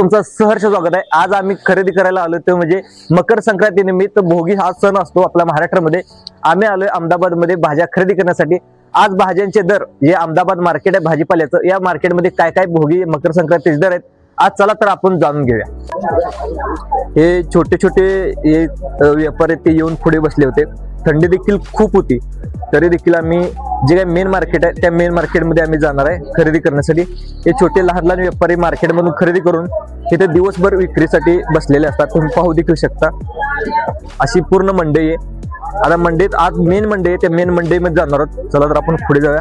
तुमचं सहर्ष स्वागत आहे. आज आम्ही खरेदी करायला आलो ते म्हणजे मकर संक्रांती निमित्त भोगी हा सण असतो आपल्या महाराष्ट्रामध्ये. आम्ही आलोय अहमदाबादमध्ये भाज्या खरेदी करण्यासाठी. आज भाज्यांचे दर जे अहमदाबाद मार्केट आहे भाजीपाल्याचं या मार्केटमध्ये काय काय भोगी मकर संक्रांतीचे दर आहेत आज चला तर आपण जाणून घेऊया. हे छोटे छोटे व्यापारी ते येऊन पुढे बसले होते. थंडी देखील खूप होती. तरी देखील आम्ही जे काही मेन मार्केट आहे त्या मेन मार्केटमध्ये आम्ही जाणार आहे खरेदी करण्यासाठी. हे छोटे लहान लहान व्यापारी मार्केटमधून खरेदी करून तिथे दिवसभर विक्रीसाठी बसलेले असतात. तुम्ही पाहू देखील शकता. अशी पूर्ण मंडई आहे. आता मंडईत आज मेन मंडई आहे त्या मेन मंडईमध्ये जाणार आहोत. चला तर आपण पुढे जाऊया.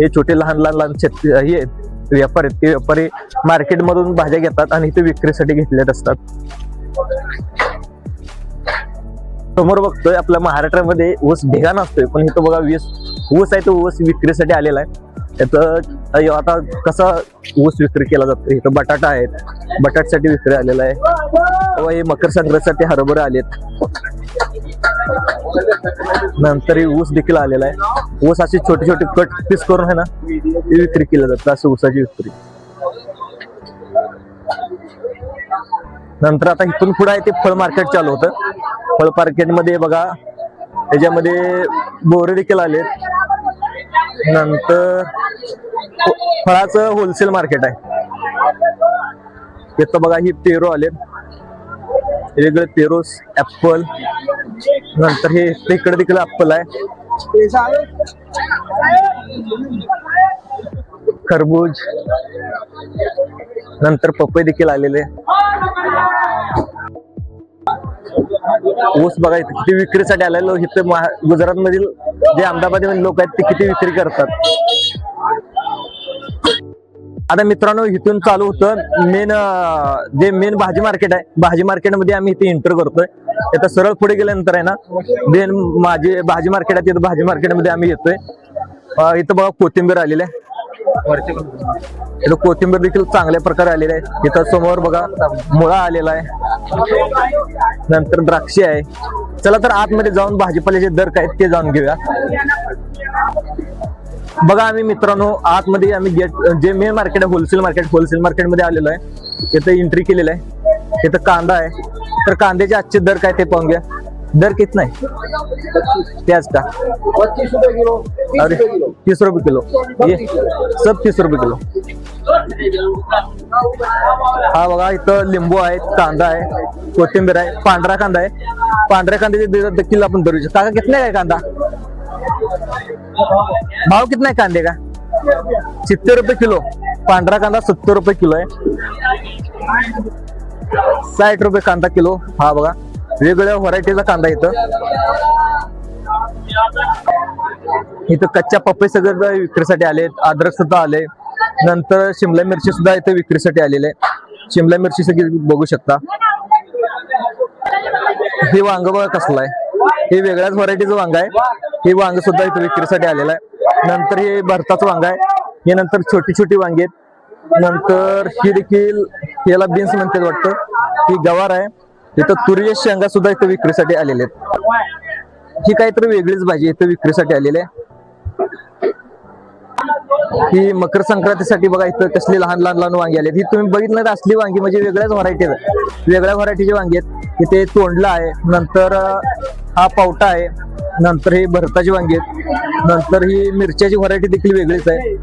हे छोटे लहान लहान लहान शेत हे आहेत. व्यापारी आहेत. ते व्यापारी मार्केटमधून भाज्या घेतात आणि इथे विक्रीसाठी घेतलेल्या असतात. समोर बघतोय आपल्या महाराष्ट्रामध्ये ऊस ढेगाण असतोय पण इथं बघा वीस ऊस आहे तो ऊस विक्रीसाठी आलेला आहे. त्याचं आता कसा ऊस विक्री केला जातो? इथं बटाटा आहेत. बटाट्यासाठी विक्री आलेला आहे. व हे मकर संक्रांतीसाठी हरभरे आलेत. नंतर हे ऊस देखील आलेला आहे. ऊस अशी छोटे छोटे कट पीस करून आहे ना ते विक्री केलं जाते असं ऊसाची विक्री. नंतर आता इथून पुढे आहे ते फळ मार्केट चालू होतं. फळ मार्केटमध्ये बघा त्याच्यामध्ये बोरे देखील आलेत. नंतर फळाचं होलसेल मार्केट आहे. इथं बघा ही पेरू आलेत वेगळे पेरूस ऍपल नंतर हे इकडे तिकडे ऍपल आहे. खरबूज. नंतर पपई देखील आलेले. ऊस बघा इथे विक्रीसाठी आलेलो. इथे गुजरात मधील जे अहमदाबाद लोक आहेत ते किती विक्री करतात? आता मित्रांनो इथून चालू होतं मेन जे मेन भाजी मार्केट आहे भाजी मार्केटमध्ये आम्ही इथे एंटर करतोय. आता सरळ पुढे गेल्यानंतर आहे ना मेन माझी भाजी मार्केट आहे तिथं भाजी मार्केटमध्ये आम्ही येतोय. इथं बघा कोथिंबीर आलेली आहे. इथं कोथिंबीर देखील चांगल्या प्रकारे आलेली आहे. इथं समोर बघा मुळा आलेला आहे. नंतर द्राक्षे आहे. चला तर आतमध्ये जाऊन भाजीपाल्याचे दर काय ते जाणून घेऊया. बघा आम्ही मित्रांनो आतमध्ये आम्ही गेट जे मेन मार्केट आहे होलसेल मार्केट होलसेल मार्केटमध्ये आलेलो आहे. तिथं एंट्री केलेलं आहे. तिथं कांदा आहे. तर कांद्याचे आजचे दर काय ते पाहून घ्या. दर कित नाही? प्याज का? अरे तीस रुपये किलो. ये सब तीस रुपये किलो. हा बघा इथं लिंबू आहे कांदा आहे कोथिंबीर आहे पांढरा कांदा आहे. पांढऱ्या कांद्याचे दर देखील आपण धरू शकतो. काका कितना आहे कांदा? भाव कितना आहे कांदे का? सत्तर रुपये किलो. पांढरा कांदा सत्तर रुपये किलो आहे. साठ रुपये कांदा किलो. हा बघा वेगवेगळ्या व्हरायटीचा कांदा इथं. इथं कच्च्या पपई सगळं विक्रीसाठी आले अद्रक सुद्धा आले नंतर शिमला मिरची सुद्धा इथे विक्रीसाठी आलेले आहे. शिमला मिरची सगळी बघू शकता. हे वांग बघा कसलं आहे. हे वेगळ्याच व्हरायटीचं वांग आहे. हे वांग सुद्धा इथे विक्रीसाठी आलेलं आहे. नंतर हे भरताचं वांग आहे. हे नंतर छोटी छोटी वांगी आहेत. नंतर ही देखील याला बीन्स म्हणतात वाटतं. ही गवार आहे. इथं तुरी शेंगा सुद्धा इथे विक्रीसाठी आलेले आहेत. ही काहीतरी वेगळीच भाजी इथे विक्रीसाठी आलेली आहे. ही मकर संक्रांतीसाठी बघा इथं कसली लहान लहान लहान वांगी आली ही तुम्ही बघितलं तर असली वांगी म्हणजे वेगळ्याच व्हरायटी वेगळ्या व्हरायटीची वांगी आहेत. इथे तोंडला आहे नंतर हा पावटा आहे नंतर ही भरताची वांगी आहेत. नंतर ही मिरच्याची व्हरायटी देखील वेगळीच आहे.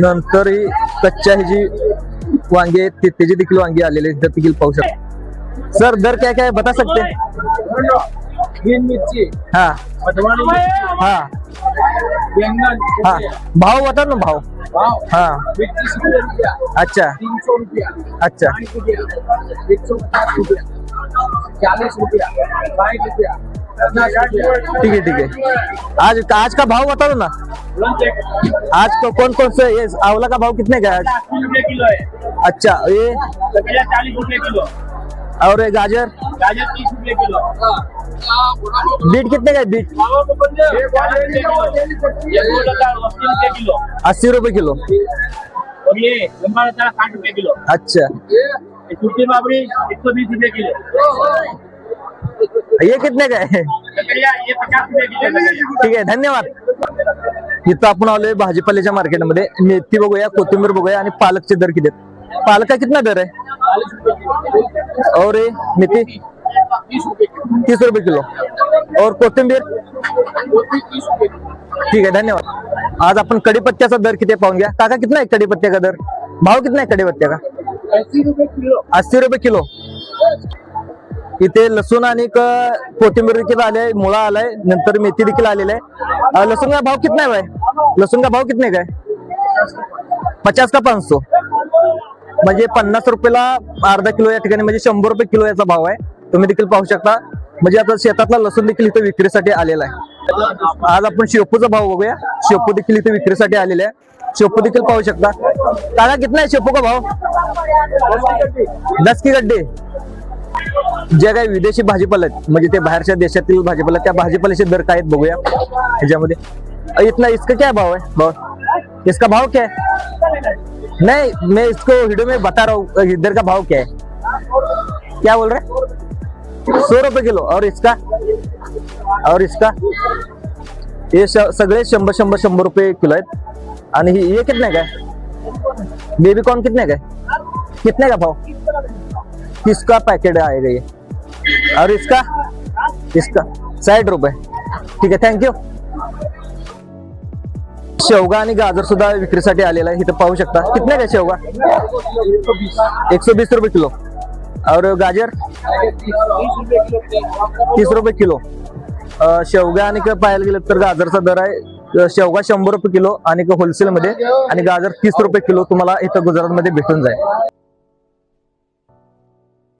नंतर ही कच्च्या ही जी वांगी आहेत ती- त्याची देखील वांगी आलेली आहेत. देखील पाहू शकता. सर दर क्या क्या बता सकते हैं? हाँ. हाँ। हाँ। भाव बता ना भाव? हाँ। अच्छा। अच्छा। चालीस रुपया। साठ रुपया। ठीक है ठीक है। आज आज का भाव बता दो ना आज तो कौन कौन से ये आंवला का भाव कितने का है? आज है। अच्छा ये? चालीस रुपये किलो। और ये गाजर? गाजर तीस रुपये किलो। बीट कितने का बीट? अस्सी किलो अस्सी रुपए किलो। और ये लंबा लता साठ रुपए किलो अच्छा। ये बाबरी एक सौ बीस रुपए किलो ये कितने का है? ये पचास रुपये किलो ठीक आहे धन्यवाद। इथं आपण आलोय भाजीपाल्याच्या मार्केटमध्ये. मेथी बघूया कोथिंबीर बघूया आणि पालकचे दर किती पालका कितना दर आहे? चालीस और मेथी. तीस रुपये किलो. और कोथिंबीर? ठीक आहे धन्यवाद. आज आपण कढीपत्त्याचा दर किती पाहून घ्या. काका कितना आहे कढीपत्त्या का दर? भाव कितना आहे कढीपत्त्या का अस्सी किलो अस्सी रुपये किलो. इथे लसूण आणि कोथिंबीर देखील आले मुळा आलाय नंतर मेथी देखील आलेला आहे. लसूण का भाव कितना आहे लसूण का भाव कितने काय पचास का पाच म्हणजे पन्नास रुपयाला अर्धा किलो या ठिकाणी म्हणजे शंभर रुपये किलो याचा भाव आहे. तुम्ही देखील पाहू शकता. म्हणजे आता शेतातला लसूण देखील इथं विक्रीसाठी आलेला आहे. आज आपण शेपूचा भाव बघूया. शेपू देखील इथे विक्रीसाठी आलेले आहे. शेपू देखील पाहू शकता. काका कितना आहे शेपू का भाव? दस की गड्डे. जे काही विदेशी भाजीपाला आहेत म्हणजे ते बाहेरच्या देशातील भाजीपाला त्या भाजीपाल्याचे दर काय आहेत बघूया. ह्याच्यामध्ये. अ, इतना इसका क्या भाव आहे? भाव. इसका भाव क्या है नहीं मैं इसको वीडियो में बता रहा हूँ. इधर का भाव क्या है? क्या बोल रहे? सौ रुपये किलो. और इसका? और इसका? हे सगळे शंभर शंभर शंभर रुपये किलो आहेत. आणि हे हे कितने काय बेबी कॉर्न कितने काय कितने का भाव? किसका पैकेट आएगा ये? और इसका? इसका. साठ रुपये. ठीक आहे थँक्यू शेवगा आणि गाजर सुद्धा विक्रीसाठी आलेला आहे. इथं पाहू शकता. कितने काय शेवगा? एक सौ बीस रुपये किलो. और गाजर? तीस रुपये किलो. शेवगा आणि पाहायला गेलं तर गाजरचा दर आहे. शेवगा शंभर रुपये किलो आणि होलसेल मध्ये आणि गाजर तीस रुपये किलो तुम्हाला इथं गुजरातमध्ये भेटून जाईल.